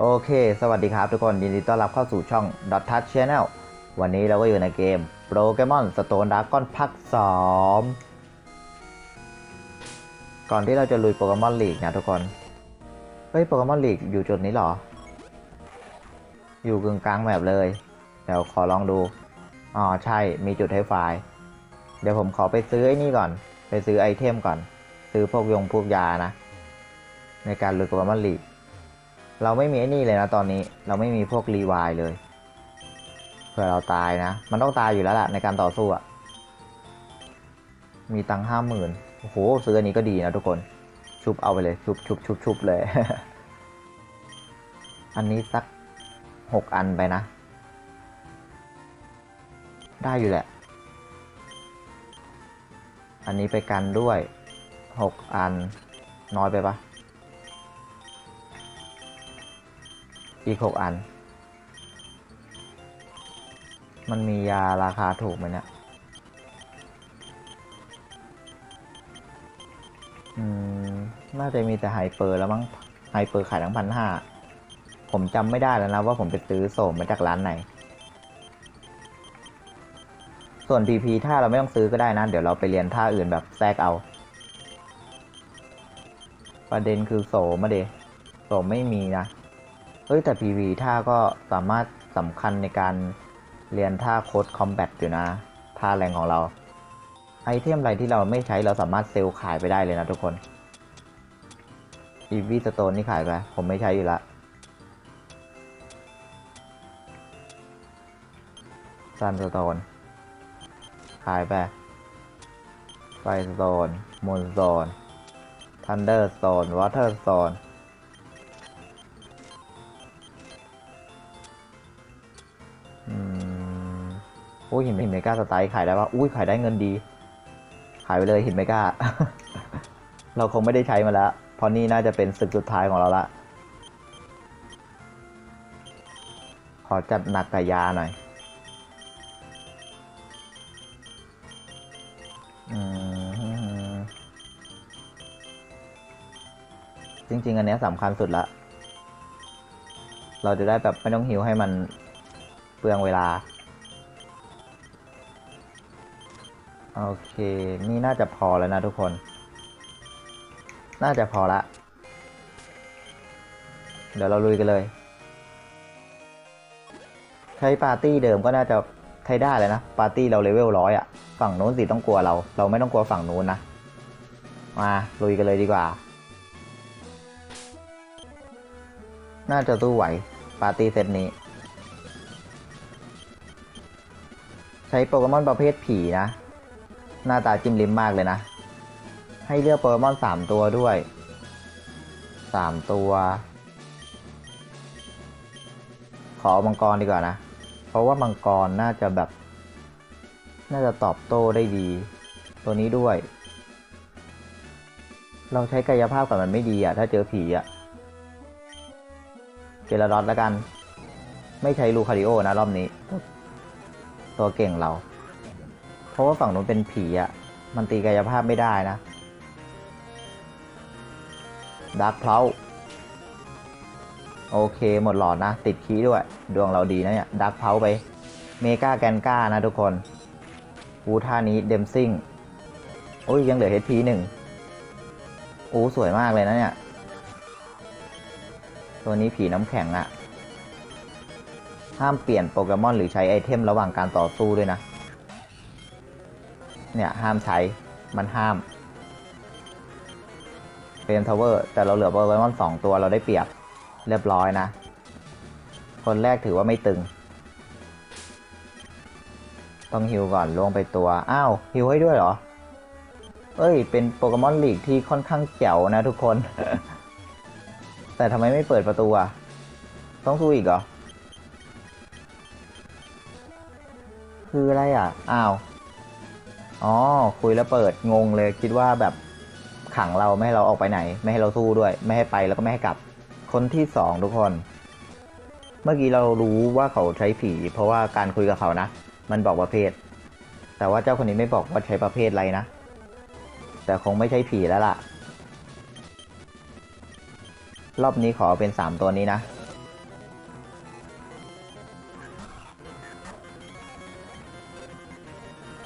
โอเค สวัสดีครับทุกคน ยินดีต้อนรับเข้าสู่ช่อง Dot Touch Channel วันนี้เราก็อยู่ในเกม Pokemon Stone Dragon ภาค2ก่อนที่เราจะลุยโปเกมอนลีกนะทุกคน เฮ้ยโปเกมอนลีกอยู่จุดนี้เหรอ อยู่กึ่งกลางแบบเลย เดี๋ยวขอลองดู อ๋อ ใช่ มีจุดให้ไฟล์ เดี๋ยวผมขอไปซื้อไอ้นี่ก่อน ไปซื้อไอเทมก่อน ซื้อพวกยงพวกยานะ ในการลุยโปเกมอนลีก เราไม่มีไอ้นี่เลยนะตอนนี้ เราไม่มีพวกรีวายเลย เผื่อเราตายนะ มันต้องตายอยู่แล้วแหละในการต่อสู้อะมีตังห้าหมื่นโอ้โหซื้ออันนี้ก็ดีนะทุกคน ชุบเอาไปเลย ชุบชุบชุบชุบเลย อันนี้สักหกอันไปนะ ได้อยู่แหละ อันนี้ไปกันด้วยหกอันน้อยไปปะ อีกหกอัน มันมียาราคาถูกไหมเนี่ย อืม น่าจะมีแต่ไฮเปอร์แล้วมั้ง ไฮเปอร์ขายทั้งพันห้า ผมจำไม่ได้แล้วนะว่าผมไปซื้อโสมมาจากร้านไหน ส่วน PP ถ้าเราไม่ต้องซื้อก็ได้นะ เดี๋ยวเราไปเรียนท่าอื่นแบบแทรกเอา ประเด็นคือโสมมาเดโสมไม่มีนะ เฮ้ยแต่ PV ท่าก็สามารถสำคัญในการเรียนท่าโค้ดคอมแบทอยู่นะ ท่าแรงของเรา ไอเทมอะไรที่เราไม่ใช้เราสามารถเซลล์ขายไปได้เลยนะทุกคนอีวีสโตนนี่ขายไป ผมไม่ใช้อยู่ละซันสโตนขายไปไฟสโตนมูนสโตนทันเดอร์สโตนวอเตอร์สโตน อ้ยหินหินเมกาสไตล์ขายได้ปะอุ้ยขายได้เงินดี ขายไปเลยหินเมกา เราคงไม่ได้ใช้มาแล้วเพราะนี่น่าจะเป็นศึกสุดท้ายของเราละ ขอจัดหนักกับยาหน่อยอจริง ๆ อันนี้สำคัญสุดละ เราจะได้แบบไม่ต้องหิวให้มันเปลืองเวลา โอเค นี่น่าจะพอแล้วนะทุกคน น่าจะพอละ เดี๋ยวเราลุยกันเลย ใช้ปาร์ตี้เดิมก็น่าจะใช้ได้เลยนะ ปาร์ตี้เราเลเวลร้อยอะฝั่งโน้นสิต้องกลัวเรา เราไม่ต้องกลัวฝั่งโน้นนะ มาลุยกันเลยดีกว่า น่าจะสู้ไหว ปาร์ตี้เซตนี้ ใช้โปเกมอนประเภทผีนะ หน้าตาจิ้มลิ้มมากเลยนะ ให้เลือกโปเกมอนสามตัวด้วยสามตัว ขอมังกรดีกว่านะ เพราะว่ามังกรน่าจะแบบ น่าจะตอบโต้ได้ดี ตัวนี้ด้วย เราใช้กายภาพกับมันไม่ดีอะถ้าเจอผีอะเจลาดอสแล้วกัน ไม่ใช้ลูคาริโอนะรอบนี้ ตัวเก่งเรา เพราะว่าฝั่งนู้นเป็นผีอะ่ะมันตีกายภาพไม่ได้นะดักเพลาโอเคหมดหลอดนะ ติดคีด้วย ดวงเราดีนะเนี่ยดักเพลาไปเมกาแกนก้านะทุกคนอูท่านี้เดมซิงโอ้ยยังเหลือ HP หนึ่งโอ้สวยมากเลยนะเนี่ย ตัวนี้ผีน้ำแข็งอะห้ามเปลี่ยนโปเกมอนหรือใช้ไอเทมระหว่างการต่อสู้ด้วยนะ เนี่ยห้ามใช้ มันห้ามเฟรมทาวเวอร์แต่เราเหลือโปเกมอนสองตัวเราได้เปรียบ เรียบร้อยนะ คนแรกถือว่าไม่ตึง ต้องฮิวก่อนลงไปตัว อ้าวฮิวให้ด้วยเหรอ เอ้ย เป็นโปเกมอนลีกที่ค่อนข้างเจ๋วนะทุกคน แต่ทำไมไม่เปิดประตูอะ ต้องสู้อีกเหรอ คืออะไรอะ อ้าว อ๋อ คุยแล้วเปิดงงเลยคิดว่าแบบขังเราไม่ให้เราออกไปไหน ไม่ให้เราสู้ด้วย ไม่ให้ไปแล้วก็ไม่ให้กลับ คนที่สองทุกคน เมื่อกี้เรารู้ว่าเขาใช้ผี เพราะว่าการคุยกับเขานะ มันบอกประเภท แต่ว่าเจ้าคนนี้ไม่บอกว่าใช้ประเภทอะไรนะ แต่คงไม่ใช่ผีแล้วล่ะ รอบนี้ขอเป็นสามตัวนี้นะ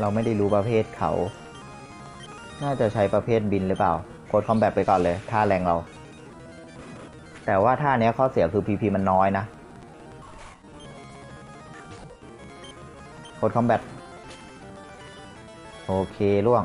เราไม่ได้รู้ประเภทเขา น่าจะใช้ประเภทบินหรือเปล่าโค้ดคอมแบทไปก่อนเลยท่าแรงเรา แต่ว่าท่าเนี้ยข้อเสียคือ PP มันน้อยนะโค้ดคอมแบทโอเคล่วง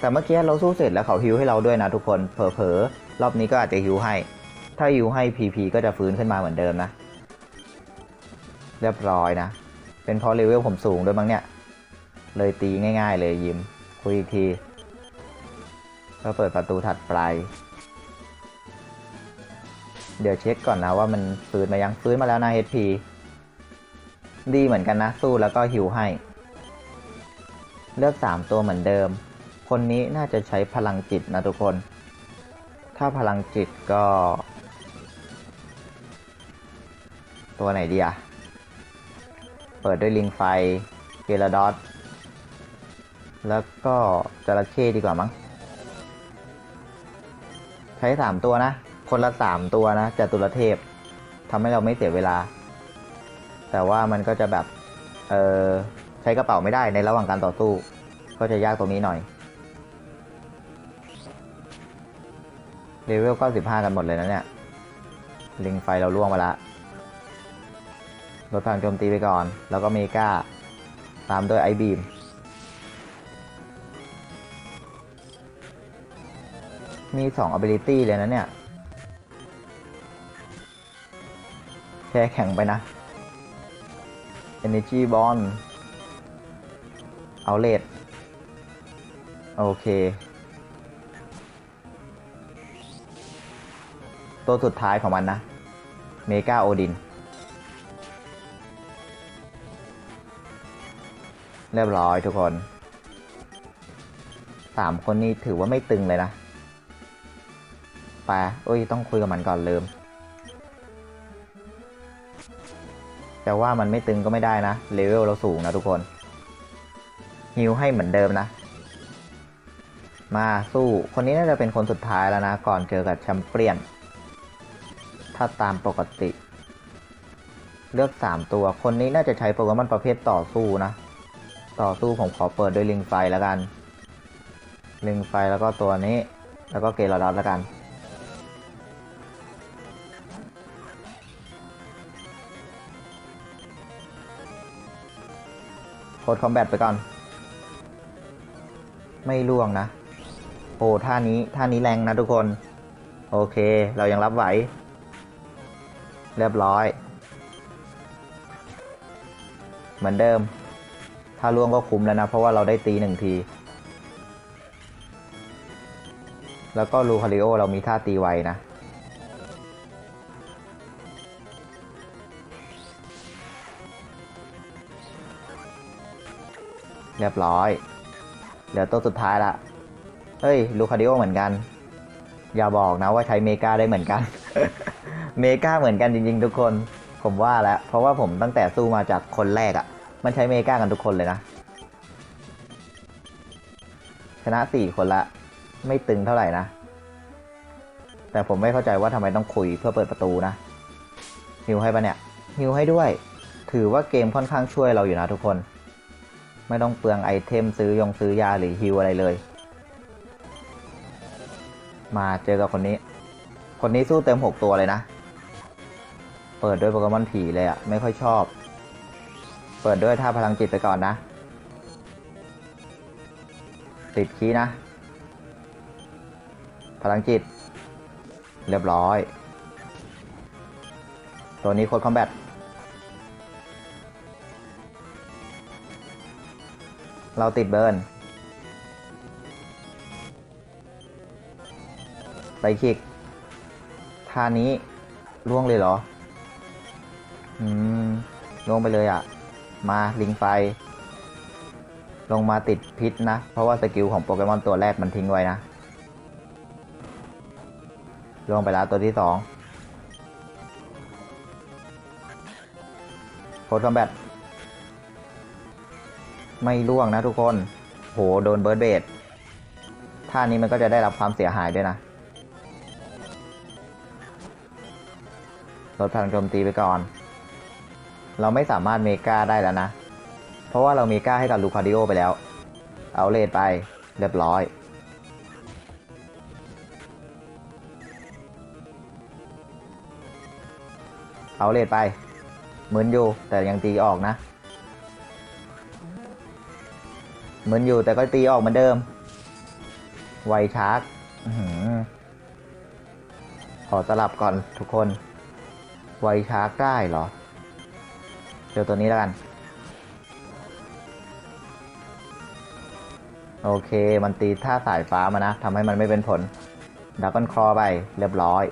แต่เมื่อกี้เราสู้เสร็จแล้วเขาฮิวให้เราด้วยนะทุกคนเผลอๆรอบนี้ก็อาจจะฮิวให้ ถ้าฮิวให้ PP ก็จะฟื้นขึ้นมาเหมือนเดิมนะ เรียบร้อยนะ เป็นเพราะเลเวลผมสูงด้วยมั้งเนี่ย เลยตีง่ายๆ เลยยิมคุยอีกที ก็เปิดประตูถัดไป เดี๋ยวเช็คก่อนนะว่ามันฟื้นมายังฟื้นมาแล้วนะ HP ดีเหมือนกันนะ สู้แล้วก็ฮิวให้ เลือก 3 ตัวเหมือนเดิม คนนี้น่าจะใช้พลังจิตนะทุกคน ถ้าพลังจิตก็ ตัวไหนดีอะเปิดด้วยลิงไฟเกลดอส แล้วก็จระเข้ดีกว่ามั้ง ใช้3ตัวนะ คนละ3ตัวนะจตุรเทพทำให้เราไม่เสียเวลา แต่ว่ามันก็จะแบบ เออใช้กระเป๋าไม่ได้ในระหว่างการต่อสู้ ก็จะยากตรงนี้หน่อยเลเวล 95 กันหมดเลยนะเนี่ย ลิงไฟเราล่วงมาละลดพลังโจมตีไปก่อน แล้วก็เมกาตามด้วยไอบีม มี2 ability เลยนะเนี่ยแค่แข็งไปนะ Energy Bond เอาเลดโอเค ตัวสุดท้ายของมันนะ เมกาโอดิน เรียบร้อยทุกคนสามคนนี้ถือว่าไม่ตึงเลยนะ ไปเอ้ย ต้องคุยกับมันก่อนลืมแต่ว่ามันไม่ตึงก็ไม่ได้นะ เลเวลเราสูงนะทุกคนฮิวให้เหมือนเดิมนะ มาสู้ คนนี้น่าจะเป็นคนสุดท้ายแล้วนะ ก่อนเจอกับแชมเปี้ยน ถ้าตามปกติ เลือก 3 ตัว คนนี้น่าจะใช้โปรแกรมอนประเภทต่อสู้นะ ต่อสู้ผมขอเปิดด้วยลิงไฟแล้วกัน ลิงไฟแล้วก็ตัวนี้ แล้วก็เกลาดอสแล้วกัน โคดคอมแบทไปก่อน ไม่ล่วงนะ โอ้ท่านี้ท่านี้แรงนะทุกคน โอเค เรายังรับไหว เรียบร้อย เหมือนเดิม ถ้าล่วงก็คุ้มแล้วนะ เพราะว่าเราได้ตีหนึ่งที แล้วก็ลูคาริโอเรามีท่าตีไวนะ เรียบร้อย เหลือตัวสุดท้ายละ เฮ้ย ลูคาริโอเหมือนกัน อย่าบอกนะว่าใช้เมกาได้เหมือนกัน เมกาเหมือนกันจริง ๆ ทุกคน ผมว่าแล้ว เพราะว่าผมตั้งแต่สู้มาจากคนแรกอะ่ะ มันใช้เมกากันทุกคนเลยนะ ชนะสี่คนละ ไม่ตึงเท่าไหร่นะ แต่ผมไม่เข้าใจว่าทำไมต้องคุยเพื่อเปิดประตูนะฮิวให้ปะเนี่ยฮิวให้ด้วย ถือว่าเกมค่อนข้างช่วยเราอยู่นะทุกคน ไม่ต้องเปลืองไอเทมซื้อยงซื้อยาหรือฮิวอะไรเลย มาเจอกับคนนี้ คนนี้สู้เต็ม6ตัวเลยนะ เปิดด้วยโปเกมอนผีเลยอะไม่ค่อยชอบ เปิดด้วยท่าพลังจิตไปก่อนนะ ติดคีนะ พลังจิต เรียบร้อย ตัวนี้โคดคอมแบท เราติดเบิร์นไปคิกท่านี้ล่วงเลยเหรอ อืมล่วงไปเลยอะ่ะ มาลิงไฟ ลงมาติดพิษนะ เพราะว่าสกิลของโปเกมอนตัวแรกมันทิ้งไว้นะล่วงไปแล้วตัวที่สองโคดคอมแบท ไม่ล่วงนะทุกคน โห โดนเบิร์ดเบดท่านี้มันก็จะได้รับความเสียหายด้วยนะ ลดพลังโจมตีไปก่อน เราไม่สามารถเมกาได้แล้วนะ เพราะว่าเรามีกาให้กับลูคาดิโอไปแล้ว เอาเลดไปเรียบร้อยเอาเลดไปเหมือนอยู่แต่ยังตีออกนะ เหมือนอยู่แต่ก็ตีออกเหมือนเดิม ไวชาร์กขอสลับก่อนทุกคน ไวชาร์กได้เหรอ เจอตัวนี้แล้วกัน โอเค มันตีท่าสายฟ้ามานะทำให้มันไม่เป็นผลดักก้อนคอไป เรียบร้อย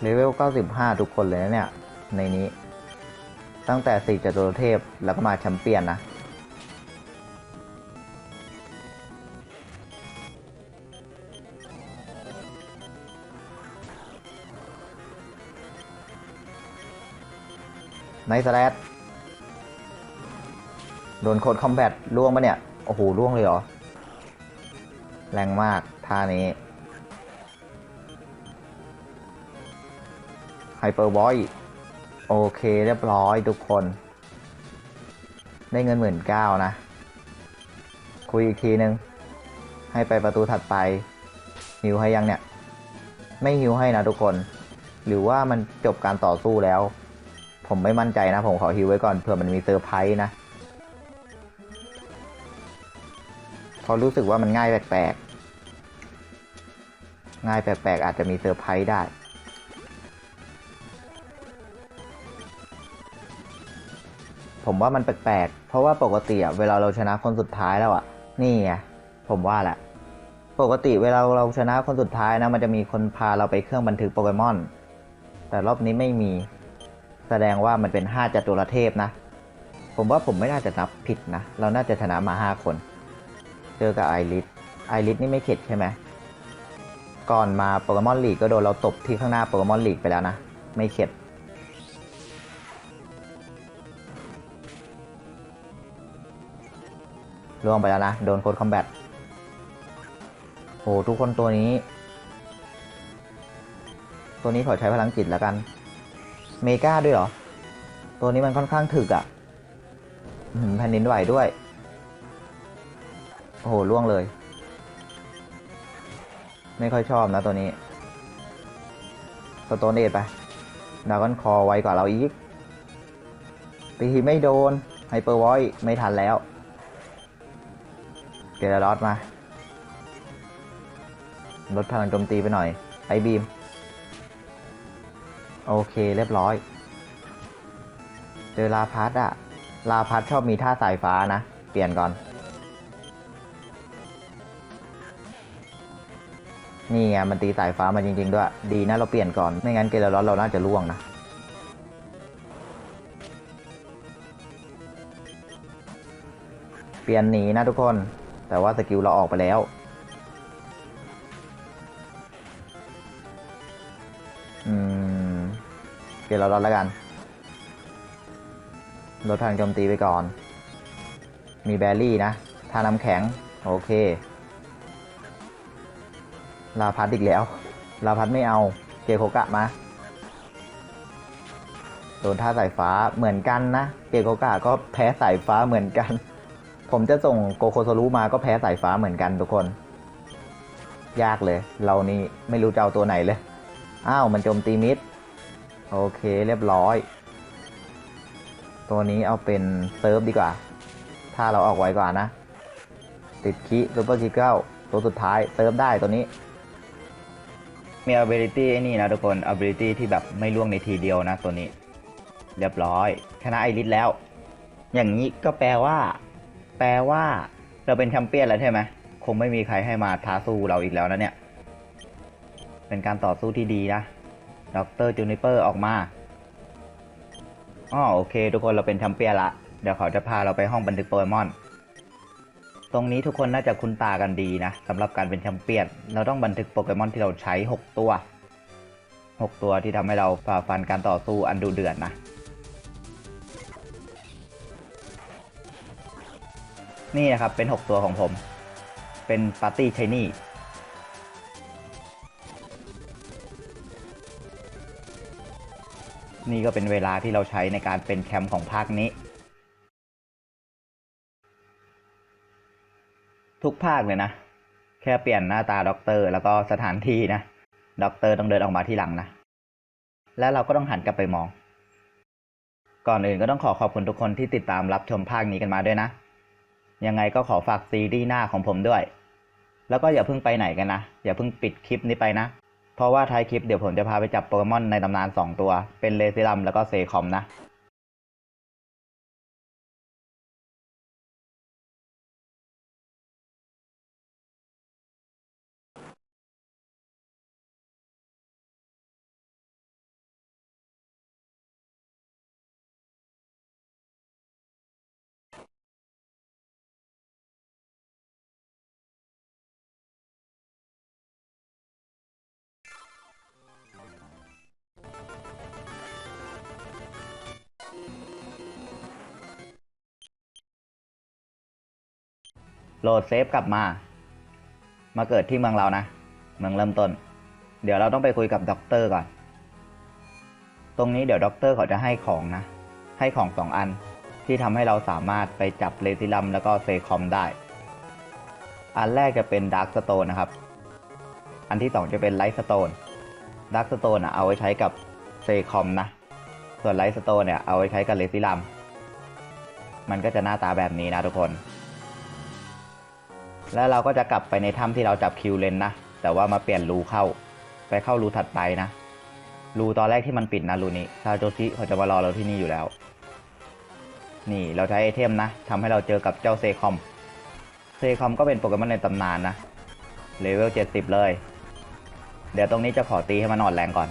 เลเวล 95 ทุกคนเลยนะเนี่ย ในนี้ ตั้งแต่สี่จตุรเทพแล้วก็มาแชมเปี้ยนนะในสแลดโดนโคดคอมแบทล่วงปะเนี่ย โอ้โหล่วงเลยเหรอ แรงมากท่านี้ไฮเปอร์บอย โอเคเรียบร้อยทุกคน ได้เงินหมื่นเก้านะ คุยอีกทีนึง ให้ไปประตูถัดไปฮิวให้ยังเนี่ย ไม่ฮิวให้นะทุกคน หรือว่ามันจบการต่อสู้แล้ว ผมไม่มั่นใจนะ ผมขอฮิวไว้ก่อนเผื่อมันมีเซอร์ไพรส์นะเพราะรู้สึกว่ามันง่ายแปลกๆ ง่ายแปลกๆ อาจจะมีเซอร์ไพรส์ได้ ผมว่ามันแปลกๆ เพราะว่าปกติอะเวลาเราชนะคนสุดท้ายแล้วอะ นี่ไงผมว่าแหละ ปกติเวลาเราชนะคนสุดท้ายนะ มันจะมีคนพาเราไปเครื่องบันทึกโปเกมอน แต่รอบนี้ไม่มี แสดงว่ามันเป็น 5จัตุรเทพนะ ผมว่าผมไม่น่าจะนับผิดนะ เราน่าจะชนะมา 5 คน เจอกับไอริส ไอริสนี่ไม่เข็ดใช่ไหม ก่อนมาโปเกมอนลีกก็โดนเราตบที่ข้างหน้าโปเกมอนลีกไปแล้วนะ ไม่เข็ด ล่วงไปแล้วนะ โดนโคดคอมแบทโอ้ทุกคนตัวนี้ ตัวนี้ขอใช้พลังจิตแล้วกัน เมกาด้วยเหรอ ตัวนี้มันค่อนข้างถึกอะ่ะแผ่นดินไหวด้วย โอ้โหล่วงเลย ไม่ค่อยชอบนะตัวนี้ สโตนเอทไปดากอนคอไวกว่าเราอีกตีไม่โดนไฮเปอร์ไวไม่ทันแล้ว เกลรอดมาลดพลังโจมตีไปหน่อยไอบีม โอเคเรียบร้อย เจอลาพัดอะลาพัดชอบมีท่าสายฟ้านะ เปลี่ยนก่อน นี่ไงมันตีสายฟ้ามาจริง ๆ ด้วย ดีนะเราเปลี่ยนก่อน ไม่งั้นเกลรอดเราน่าจะล่วงนะเปลี่ยนหนีนะทุกคน แต่ว่าสกิลเราออกไปแล้ว อืมเปลี่ยนเราลดแล้วกัน ลดทางโจมตีไปก่อน มีแบรี่นะทาน้ำแข็ง โอเค ลาพัดอีกแล้ว ลาพัดไม่เอา เกโคกะมาโดนท่าสายฟ้าเหมือนกันนะ เกโคกะก็แพ้สายฟ้าเหมือนกัน ผมจะส่งโกโคโซรุมาก็แพ้สายฟ้าเหมือนกันทุกคน ยากเลย เรานี่ไม่รู้จะเอาตัวไหนเลย อ้าว มันโจมตีมิด โอเคเรียบร้อย ตัวนี้เอาเป็นเซิร์ฟดีกว่า ถ้าเราออกไวกว่านะ ติดคิซูเปอร์คิเกิลตัวสุดท้ายเซิร์ฟได้ตัวนี้ มี ability ไอ้นี่นะทุกคน ability ที่แบบไม่ล่วงในทีเดียวนะตัวนี้ เรียบร้อย ชนะไอริสแล้ว อย่างนี้ก็แปลว่า แปลว่าเราเป็นแชมเปี้ยนแล้วใช่ไหมคงไม่มีใครให้มาท้าสู้เราอีกแล้วนะเนี่ย เป็นการต่อสู้ที่ดีนะดรจูนิเปอร์ออกมาอ๋อโอเค ทุกคนเราเป็นแชมเปี้ยนละ เดี๋ยวเขาจะพาเราไปห้องบันทึกโปเกมอน ตรงนี้ทุกคนน่าจะคุ้นตากันดีนะสำหรับการเป็นแชมเปี้ยน เราต้องบันทึกโปเกมอนที่เราใช้ 6 ตัว 6 ตัวที่ทำให้เราฝ่าฟันการต่อสู้อันดุเดือดนะ นี่นะครับเป็น 6 ตัวของผม เป็นปาร์ตี้ช i นี่นี่ก็เป็นเวลาที่เราใช้ในการเป็นแคมป์ของภาคนี้ ทุกภาคเลยนะ แค่เปลี่ยนหน้าตาด็อกเตอร์แล้วก็สถานที่นะด็อกเตอร์ต้องเดินออกมาที่หลังนะ และเราก็ต้องหันกลับไปมอง ก่อนอื่นก็ต้องขอขอบคุณทุกคนที่ติดตามรับชมภาคนี้กันมาด้วยนะ ยังไงก็ขอฝากซีรีส์หน้าของผมด้วย แล้วก็อย่าเพิ่งไปไหนกันนะ อย่าเพิ่งปิดคลิปนี้ไปนะ เพราะว่าท้ายคลิปเดี๋ยวผมจะพาไปจับโปเกมอนในตำนาน 2 ตัว เป็นเลซิลัมแล้วก็เซคอมนะ โหลดเซฟกลับมา มาเกิดที่เมืองเรานะ เมืองเริ่มต้น เดี๋ยวเราต้องไปคุยกับด็อกเตอร์ก่อน ตรงนี้เดี๋ยวด็อกเตอร์เขาจะให้ของนะ ให้ของสองอันที่ทำให้เราสามารถไปจับเลซิลัมแล้วก็เซคอมได้ อันแรกจะเป็นดาร์กสโตนนะครับ อันที่สองจะเป็นไลท์สโตนดาร์กสโตนเอาไว้ใช้กับเซคอมนะ ส่วนไลท์สโตนเนี่ยเอาไว้ใช้กับเลซิลัมมันก็จะหน้าตาแบบนี้นะทุกคน แล้วเราก็จะกลับไปในถ้ำที่เราจับคิวเลนนะ แต่ว่ามาเปลี่ยนรูเข้า ไปเข้ารูถัดไปนะ รูตอนแรกที่มันปิดนะรูนี้ซาโจชิเขาจะมารอเราที่นี่อยู่แล้ว นี่เราใช้ไอเทมนะทำให้เราเจอกับเจ้าเซคอม เซคอมก็เป็นโปเกมอนในตำนานนะ เลเวล 70 เลย เดี๋ยวตรงนี้จะขอตีให้มันอ่อนแรงก่อน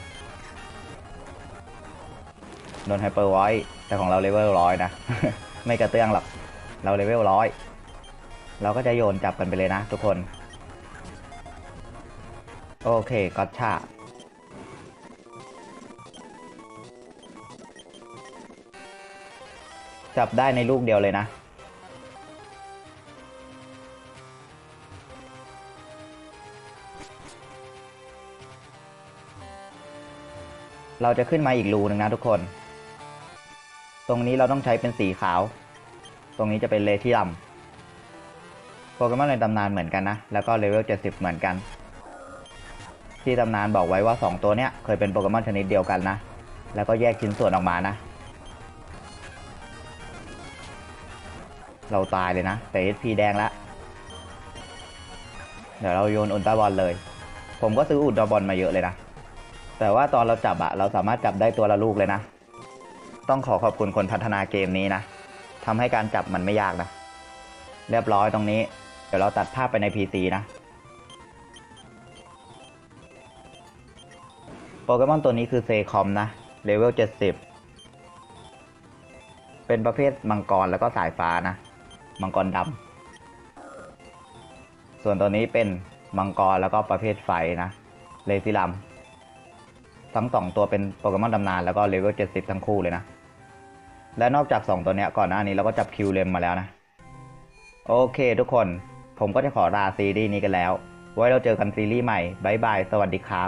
โดนไฮเปอร์ไว้แต่ของเราเลเวลร้อยนะ ไม่กระเตื้องหรอก เราเลเวลร้อย เราก็จะโยนจับกันไปเลยนะทุกคน โอเคก็ชาจับได้ในลูกเดียวเลยนะ เราจะขึ้นมาอีกรูหนึ่งนะทุกคน ตรงนี้เราต้องใช้เป็นสีขาว ตรงนี้จะเป็นเลที่ลำ โปเกมอนในตำนานเหมือนกันนะ แล้วก็เลเวล 70 เหมือนกัน ที่ตำนานบอกไว้ว่า 2 ตัวเนี้ยเคยเป็นโปเกมอนชนิดเดียวกันนะ แล้วก็แยกชิ้นส่วนออกมานะ เราตายเลยนะ แต่ SP แดงแล้วเดี๋ยวเราโยนอุลตราบอลเลย ผมก็ซื้ออุลตราบอลมาเยอะเลยนะ แต่ว่าตอนเราจับอะเราสามารถจับได้ตัวละลูกเลยนะ ต้องขอขอบคุณคนพัฒนาเกมนี้นะทำให้การจับมันไม่ยากนะ เรียบร้อยตรงนี้ เดี๋ยวเราตัดภาพไปใน PC นะโปเกมอนตัวนี้คือเซคอมนะเลเวล70 เป็นประเภทมังกรแล้วก็สายฟ้านะ มังกรดำส่วนตัวนี้เป็นมังกรแล้วก็ประเภทไฟนะเลซิลัมทั้งสองตัวเป็นโปเกมอนตำนานแล้วก็เลเวล70 ทั้งคู่เลยนะ และนอกจาก 2 ตัวเนี้ยก่อนหน้านี้เราก็จับคิวเลมมาแล้วนะ โอเคทุกคน ผมก็จะขอลาซีรีส์นี้กันแล้ว ไว้เราเจอกันซีรีส์ใหม่บายบาย สวัสดีครับ